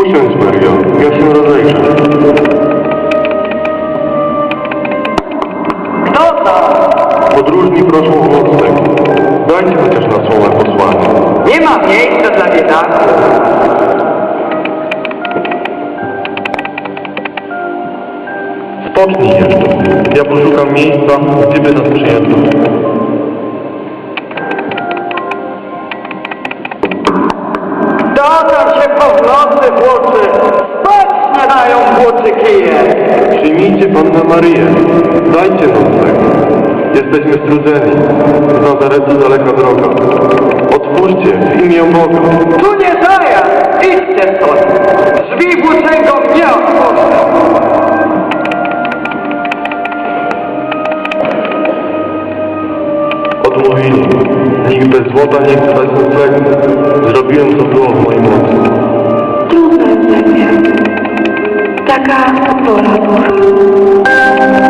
Usiądź Mario, ja się rozejrzę. Kto to? Podróżni proszą o nocleg. Dajcie chociaż na słowę posłanie. Nie ma miejsca dla biedaków. Spocznij jeszcze. Ja poszukam miejsca, gdzie by nas przyjęto. Dotam się po nocy włóczy. Spocznie dają włóczy kije. Przyjmijcie Pannę Maryję. Dajcie nocleg. Jesteśmy strudzeni. Z Nazaretu daleka droga. Otwórzcie w imię Boga. Tu nie zajazd. Idźcie stąd. Drzwi Odmówili. Nikt bez złota nie chce dać. Zrobiłem co było w mojej mocy. Trudna ziemia. Taka pora była.